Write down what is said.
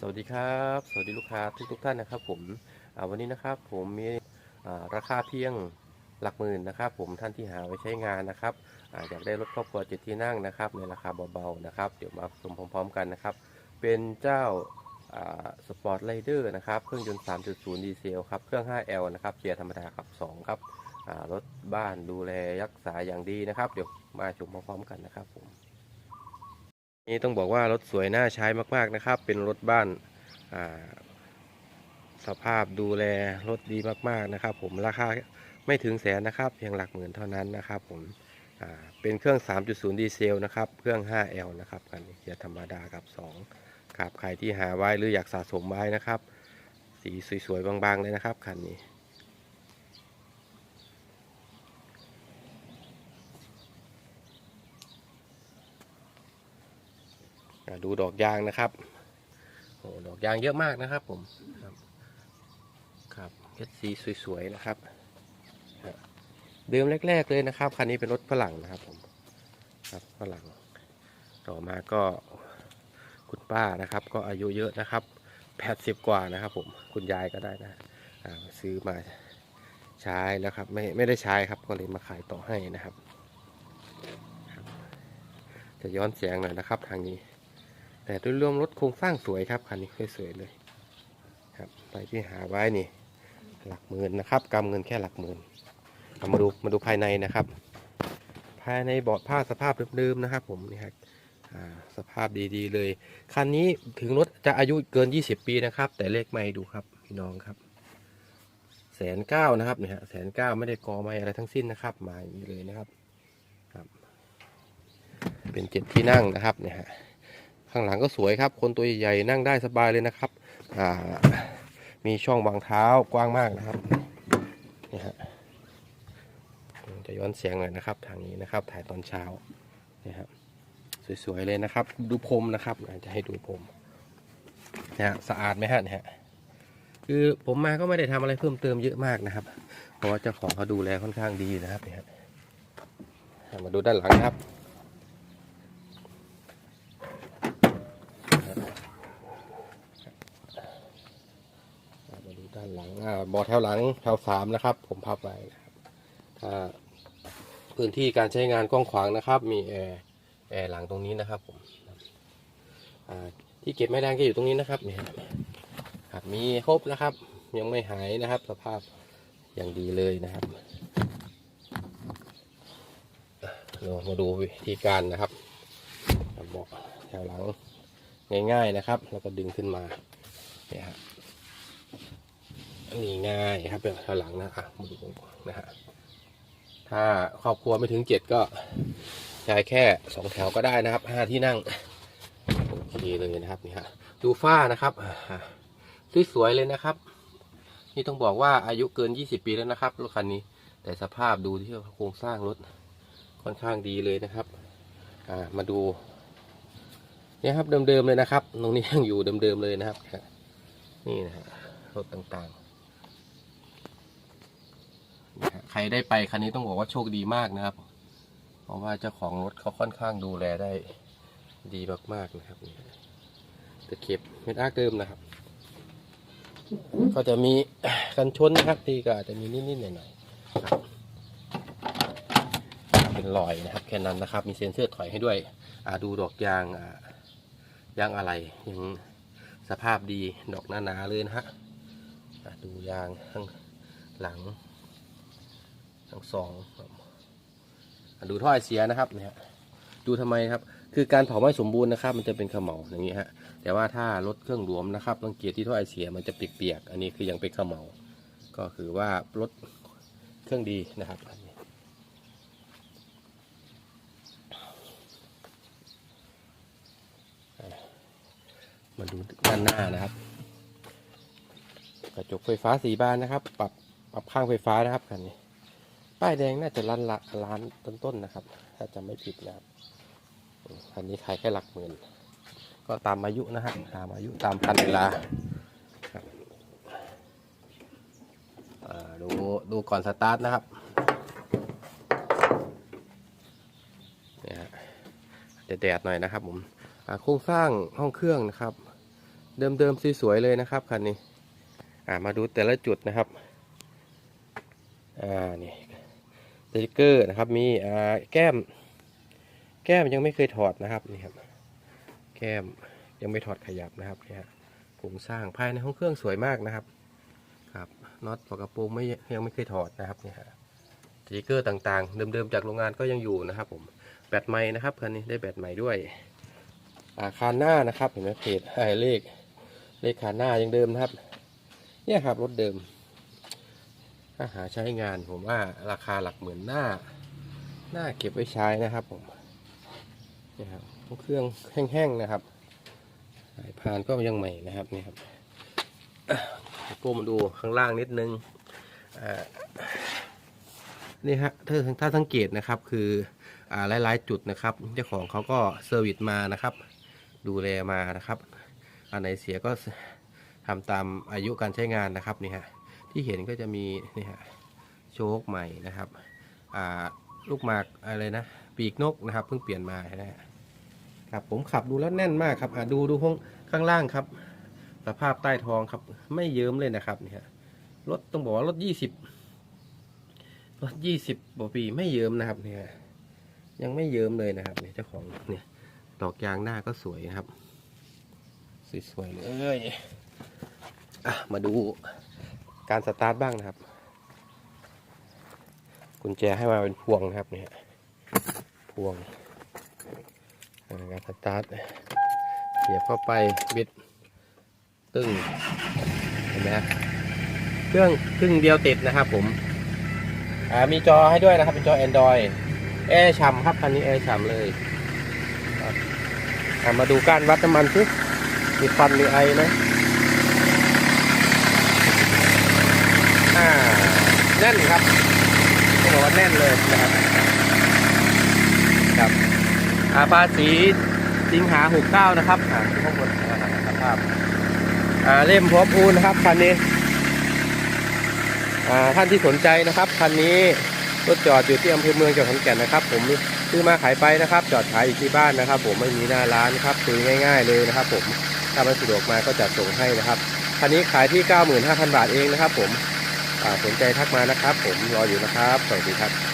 สวัสดีครับ สวัสดีลูกค้าทุกทุกๆท่านนะครับ ผมวันนี้นะครับผมมีราคาเพียงหลักหมื่นนะครับผมท่านที่หาไว้ใช้งานนะครับออยากได้รถครอบครัวเจ็ดที่นั่งนะครับ ในราคาเบาๆนะครับ เดี๋ยวมาชมพร้อม ๆ กันนะครับ เป็นเจ้าสปอร์ตไ i เดอร์นะครับเครื่องยนต์ 3.0 ดีเซลครับเครื่อง 5L นะครับเกียร์ธรรมดาขับ 2 ครับรถบ้านดูแลรักษาอย่างดีนะครับ เดี๋ยวมาชมพร้อมๆกันนะครับผม นี่ต้องบอกว่ารถสวยน่าใช้มาก ๆนะครับ เป็นรถบ้านอ่าสภาพดูแลรถดีมากๆนะครับ ผมราคาไม่ถึงแสนนะครับเพียงหลักหมื่นเท่านั้นนะครับผมอ่าเป็นเครื่อง 3.0 ดีเซลนะครับเครื่อง 5L นะครับกันเกียร์ธรรมดากับ2ครับใครที่หาไว้หรืออยากสะสมไว้นะครับ สีสวยๆบางๆเลยนะครับคันนี้ ดูดอกยางนะครับโอ้ดอกยางเยอะมากนะครับผมครับเพชรสีสวยๆนะครับเดิมแรก ๆเลยนะครับคันนี้เป็นรถฝรั่งนะครับผมครับฝรั่งต่อมาก็คุณป้านะครับ ก็อายุเยอะนะครับแปดสิบกว่านะครับ ผมคุณยายก็ได้นะซื้อมาใช้แล้วครับไม่ไม่ได้ใช้ครับก็เลยมาขายต่อให้นะครับครับจะย้อนเสียงหน่อยนะครับทางนี้ แต่โดยรวมรถโครงสร้างสวยครับคันนี้สวยๆเลยครับไปที่หาไว้นี่ หลักหมื่นนะครับกำเงินแค่หลักหมื่นมาดูมาดูภายในนะครับ ภายในเบาะผ้าสภาพเดิมๆนะครับ ผมนี่ครับสภาพดีๆเลย คันนี้ถึงรถจะอายุเกิน 20 ปีนะครับ แต่เลขไม่ดูครับพี่น้องครับแสนเก้านะครับเนี่ยฮะแสนเก้าไม่ได้กอไม่อะไรทั้งสิ้นนะครับ มาอย่างนี้เลยนะครับครับ เป็นเจ็ดที่นั่งนะครับเนี่ยฮะ ข้างหลังก็สวยครับ คนตัวใหญ่ๆนั่งได้สบายเลยนะครับ อ่า มีช่องวางเท้ากว้างมากนะครับนี่ฮะจะย้อนเสียงหน่อยนะครับ ทางนี้นะครับ ถ่ายตอนเช้านี่ครับสวยๆเลยนะครับ ดูพรมนะครับจะให้ดูพรมนะฮะสะอาดไหมฮะเนี่ยฮะคือผมมาก็ไม่ได้ทำอะไรเพิ่มเติมเยอะมากนะครับ เพราะว่าเจ้าของเขาดูแลค่อนข้างดีนะครับเนี่ยฮะมาดูด้านหลังครับ อ่ามาดูด้านหลังอ่า บอแถวหลังแถวสามนะครับ ผมพับไว้นะครับถ้าพื้นที่การใช้งานกว้างขวางนะครับ มีแอร์แอร์หลังตรงนี้นะครับผมที่เก็บไม้แดงก็อยู่ตรงนี้นะครับเนี่ยครับมีครบนะครับ ยังไม่หายนะครับ สภาพอย่างดีเลยนะครับเรามาดูวิธีการนะครับเบอกแถวหลังง่ายๆนะครับ แล้วก็ดึงขึ้นมาเนี่ยครับ นนี้ง่ายครับแบบข้างหลังนะครับมาดูนะฮะถ้าครอบครัวไม่ถึงเจ็ดก็ใช้แค่สองแถวก็ได้นะครับห้าที่นั่งโอเคเลยนะครับนี่ฮะดูฝ้านะครับสวยๆเลยนะครับ นี่ต้องบอกว่าอายุเกิน20ปีแล้วนะครับรถคันนี้ แต่สภาพดูที่โครงสร้างรถค่อนข้างดีเลยนะครับอ่ามาดูเนี่ยครับเดิมๆเลยนะครับ ตรงนี้ยังอยู่เดิมๆเลยนะครับ นี่นะฮะรถต่างๆนะฮะ ใครได้ไปคันนี้ต้องบอกว่าโชคดีมากนะครับ เพราะว่าเจ้าของรถเขาค่อนข้างดูแลได้ดีมากๆนะครับนี่ฮะตะเข็บเม็ดอาร์เดิมนะครับ ก็จะมีกันชนนะครับทีก็อาจจะมีนิดๆหน่อยๆครับเป็นรอยนะครับแค่นั้นนะครับ มีเซ็นเซอร์ถอยให้ด้วยอ่าดูดอกยางอ่ายางอะไรยังสภาพดีดอกหนาๆเลยนะฮะดูยางข้างหลัง ทั้งสองดูท่อไอเสียนะครับเนี่ยฮะดูทำไมครับ คือการเผาไม่สมบูรณ์นะครับ มันจะเป็นขมเหลาอย่างนี้ฮะแต่ว่าถ้ารถเครื่องรวมนะครับสังเกตที่ท่อไอเสียมันจะเปียกๆอันนี้คือยังเป็นขมเหลาก็คือว่ารถเครื่องดีนะครับมาดูด้านหน้านะครับ กระจกไฟฟ้าสีบานนะครับ ปรับปรับข้างไฟฟ้านะครับคันนี้ ป้ายแดงน่าจะล้านละล้านต้นๆนะครับ ถ้าจะไม่ผิดนะครับคันนี้ขายแค่หลักหมื่น ก็ตามอายุนะฮะ ตามอายุตามคันเวลาดูดูก่อนสตาร์ทนะครับเนี่ยฮะแดดๆหน่อยนะครับผมอ่าโครงสร้างห้องเครื่องนะครับ เดิมๆสวยๆเลยนะครับคันนี้อ่ามาดูแต่ละจุดนะครับ อ่า นี่ ติกเกอร์นะครับ มีแก้ม แก้มยังไม่เคยถอดนะครับนี่ครับ แก้มยังไม่ถอดขยับนะครับเนี่ยโครงสร้างภายในห้องเครื่องสวยมากนะครับ ครับน็อตฝากระโปรงไม่ยังไม่เคยถอดนะครับเนี่ยฮะสติกเกอร์ต่างๆ เดิมๆจากโรงงานก็ยังอยู่นะครับ ผมแบตใหม่นะครับคันนี้ได้แบตใหม่ด้วยอาคารหน้านะครับเห็นไหมเพจเลขเลขคานหน้ายังเดิมนะครับ เนี่ยครับรถเดิม ถ้าหาใช้งานผมว่าราคาหลักหมื่นหน้า หน้าเก็บไว้ใช้นะครับผมนี่ครับเครื่องแห้งๆนะครับสายพานก็ยังใหม่นะครับนี่ครับก้มดูข้างล่างนิดนึงนี่ฮะถ้าถ้าสังเกตนะครับคืออหลายๆจุดนะครับเจ้าของเขาก็เซอร์วิสมานะครับ ดูแลมานะครับ อันไหนเสียก็ทำตามอายุการใช้งานนะครับนี่ฮะ ที่เห็นก็จะมีนี่ฮะโชคใหม่นะครับอ่าลูกหมากอะไรนะปีกนกนะครับเพิ่งเปลี่ยนมานะครับผมขับดูแล้วแน่นมากครับอ่าดูดูห้องข้างล่างครับ สภาพใต้ท้องครับไม่เยิ้มเลยนะครับนี่ฮะรถต้องบอกว่ารถยี่สิบรถยี่สิบปีไม่เยิ้มนะครับเนี่ยยังไม่เยิ้มเลยนะครับเนี่ยเจ้าของเนี่ยดอกยางหน้าก็สวยนะครับสวยๆเลยอะมาดู การสตาร์ทบ้างนะครับ กุญแจให้มาเป็นพวงนะครับเนี่ยพวงการสตาร์ทเสียบเข้าไปบิดตึ้งเห็นไหมเครื่องครึ่งเดียวติดนะครับผมมีจอให้ด้วยนะครับ เป็นจอ Android แอร์ฉ่ำครับคันนี้แอร์ฉ่ำเลยมาดูการวัดน้ำมันซิมีควันมีไอไหมอ่า แน่นครับต้องบอกว่าแน่นเลยนะครับครับอาภาษีสิงหาหกเก้านะครับอ่าข้างบนอ่าสภาพอ่าเล่มพร้อมอูนนะครับคันนี้อ่าท่านที่สนใจนะครับคันนี้รถจอดอยู่ที่อำเภอเมืองจังหวัดขอนแก่นนะครับ ผมซื้อมาขายไปนะครับ จอดขายอยู่ที่บ้านนะครับ ผมไม่มีหน้าร้านครับซื้อง่าย ๆ เลยนะครับ ผมถ้ามันสะดวกมาก็จัดส่งให้นะครับคันนี้ขายที่ 95,000 บาทเองนะครับ ผม สนใจทักมานะครับ ผมรออยู่นะครับ สวัสดีครับ